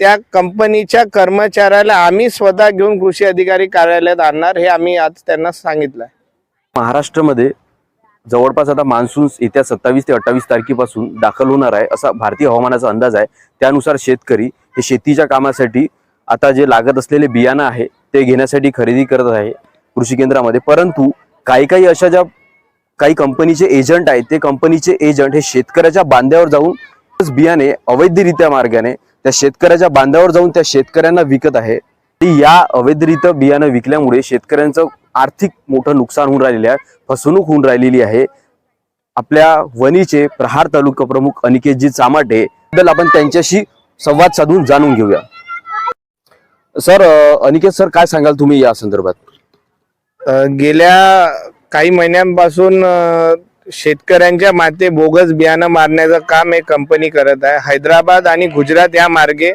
त्या कंपनीच्या कर्मचाऱ्याला आम्ही स्वतः घेऊन कृषी अधिकारी कार्यालयात आणणार हे आम्ही आज त्यांना सांगितलं महाराष्ट्रामध्ये जवळपास आता मान्सून येत्या सत्तावीस ते अठ्ठावीस तारखेपासून दाखल होणार आहे असा भारतीय हवामानाचा अंदाज आहे. त्यानुसार शेतकरी हे शेतीच्या कामासाठी आता जे लागत असलेले बियाणं आहे ते घेण्यासाठी खरेदी करत आहे कृषी केंद्रामध्ये. परंतु काही काही अशा ज्या काही कंपनीचे एजंट आहेत ते कंपनीचे एजंट हे शेतकऱ्याच्या बांध्यावर जाऊन बियाणे अवैधरित्या मार्गाने त्या शेतकऱ्याच्या बांधावर जाऊन त्या शेतकऱ्यांना विकत आहे. आणि या अवैधरित्या बियाणं विकल्यामुळे शेतकऱ्यांचं आर्थिक मोठं नुकसान होऊन राहिलेलं आहे. फसवणूक होऊन राहिलेली आहे. आपल्या वणीचे प्रहार तालुका प्रमुख अनिकेतजी चामाटे बद्दल आपण त्यांच्याशी संवाद साधून जाणून घेऊया. सर अनिकेत सर काय सांगाल तुम्ही या संदर्भात? गेल्या काही महिन्यांपासून शेतकऱ्यांच्या माते बोगस बियाणं मारण्याचं काम हे कंपनी करत आहे. हैदराबाद आणि गुजरात या मार्गे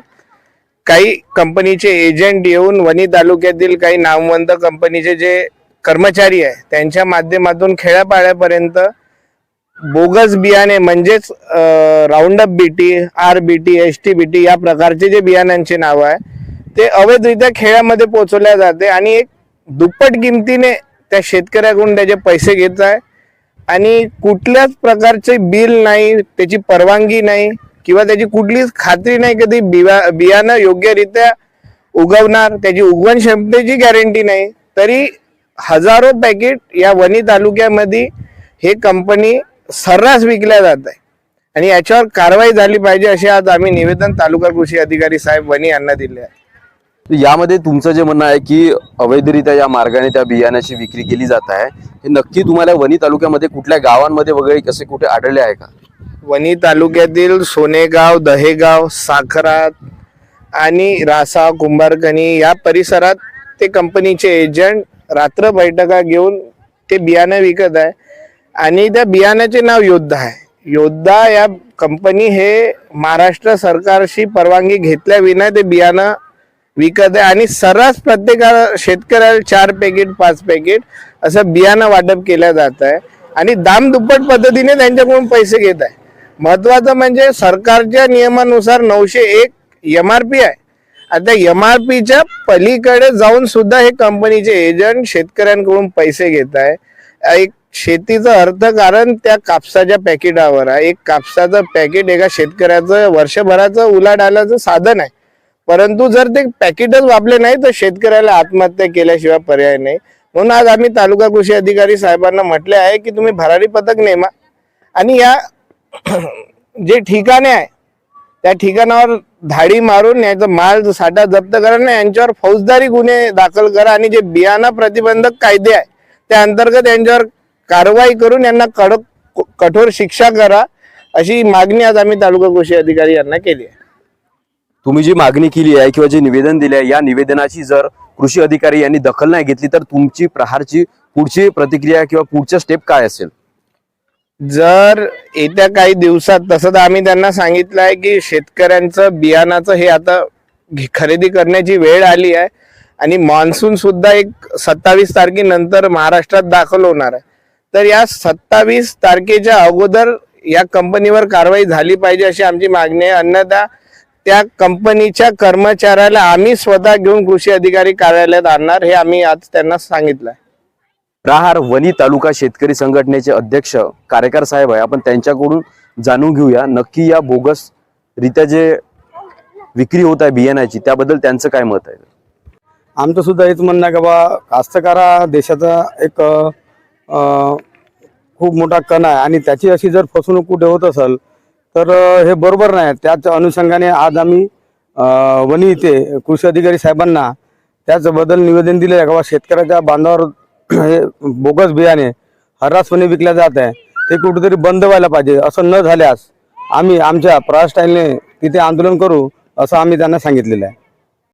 काही कंपनीचे एजंट येऊन वणी तालुक्यातील काही नामवंत कंपनीचे जे कर्मचारी आहे त्यांच्या माध्यमातून खेड्यापाड्यापर्यंत बोगस बियाणे म्हणजेच Roundup B T R B T S T B T या प्रकारचे जे बियाणांचे नाव आहे ते अवैधरित्या खेळामध्ये पोचवल्या जाते आणि एक दुप्पट किमतीने त्या शेतकऱ्याकडून त्याचे पैसे घेत आहे. आणि कुठल्याच प्रकारचे बिल नाही त्याची परवानगी नाही किंवा त्याची कुठलीच खात्री नाही कधी बिवा बियाणं योग्यरित्या उगवणार त्याची उगवण क्षमतेची गॅरंटी नाही. तरी हजारो पॅकेट या वणी तालुक्यामध्ये हे कंपनी सर्रास विकल्या जात आहे. आणि याच्यावर कारवाई झाली पाहिजे असे आज आम्ही निवेदन तालुका कृषी अधिकारी साहेब वणी यांना दिले आहे. यामध्ये तुमचं जे म्हणणं आहे की अवैधरित्या या मार्गाने त्या बियाण्याची विक्री केली जात आहे हे नक्की तुम्हाला वणी तालुक्यामध्ये कुठल्या गावांमध्ये वगैरे कसे कुठे आढळले आहे का? वणी तालुक्यातील सोनेगाव दहेगाव साखरात आणि रासा कुंभारकणी या परिसरात ते कंपनीचे एजंट रात्र बैठका घेऊन ते बियाणं विकत आहे आणि त्या बियाण्याचे नाव योद्धा आहे. योद्धा या कंपनी हे महाराष्ट्र सरकारशी परवानगी घेतल्याविना ते बियाणं विकत आहे. आणि सर्रास प्रत्येका शेतकऱ्याला चार पॅकेट पाच पॅकेट असं बियाणं वाटप केलं जात आहे. आणि दाम दुप्पट पद्धतीने त्यांच्याकडून पैसे घेत आहे. महत्वाचं म्हणजे सरकारच्या नियमानुसार नऊशे एक एम आर पी आहे. आता एम आर पीच्या पलीकडे जाऊन सुद्धा हे कंपनीचे एजंट शेतकऱ्यांकडून पैसे घेत आहे. एक शेतीचं अर्थकारण त्या कापसाच्या पॅकेटावर आहे. एक कापसाचं पॅकेट एका शेतकऱ्याचं वर्षभराचं उलाढालाचं साधन आहे. परंतु जर ते पॅकेटच वापले नाही तर शेतकऱ्याला आत्महत्या केल्याशिवाय पर्याय नाही. म्हणून आज आम्ही तालुका कृषी अधिकारी साहेबांना म्हटले आहे की तुम्ही भरारी पथक नेमा आणि या जे ठिकाणे आहे त्या ठिकाणावर धाडी मारून याचा माल साठा जप्त करा आणि यांच्यावर फौजदारी गुन्हे दाखल करा आणि जे बियाणा प्रतिबंधक कायदे आहे त्या अंतर्गत यांच्यावर कारवाई करून यांना कडक कठोर शिक्षा करा अशी मागणी आज आम्ही तालुका कृषी अधिकारी यांना केली आहे. तुम्ही जी मागणी केली आहे किंवा जे निवेदन दिले आहे या निवेदनाची जर कृषी अधिकारी यांनी दखल नाही घेतली तर तुमची प्रहारची पुढची प्रतिक्रिया किंवा पुढच्या स्टेप काय असेल? जर येत्या काही दिवसात तसं तर आम्ही त्यांना सांगितलं आहे की शेतकऱ्यांचं बियाणाचं हे आता खरेदी करण्याची वेळ आली आहे आणि मान्सून सुद्धा एक सत्तावीस तारखेनंतर महाराष्ट्रात दाखल होणार आहे. तर या सत्तावीस तारखेच्या अगोदर या कंपनीवर कारवाई झाली पाहिजे अशी आमची मागणी आहे. अन्यथा त्या कंपनीच्या कर्मचाऱ्याला आम्ही स्वतः घेऊन कृषी अधिकारी कार्यालयात आणणार हे आम्ही आज त्यांना सांगितलं आहे प्रहार वणी तालुका शेतकरी संघटनेचे अध्यक्ष कार्यकार साहेब आहे. आपण त्यांच्याकडून जाणून घेऊया. नक्की या बोगस रित्या जे विक्री होत आहे बियाण्याची त्याबद्दल त्यांचं काय मत आहे? आमचं सुद्धा हेच म्हणणं आहे का बा कास्तकारा देशाचा एक अ, खूप मोठा कण आहे. आणि त्याची अशी जर फसवणूक कुठे होत असेल तर हे बरोबर नाही. त्याच अनुषंगाने आज आम्ही वणी इथे कृषी अधिकारी साहेबांना त्याचबद्दल निवेदन दिले आहे. बाबा शेतकऱ्याच्या बांधावर हे बोगस बियाणे हर्रासपणे विकल्या जात आहे. ते कुठेतरी बंद व्हायला पाहिजे असं न झाल्यास आम्ही आमच्या प्रहार स्टाईलने तिथे आंदोलन करू असं आम्ही त्यांना सांगितलेलं आहे.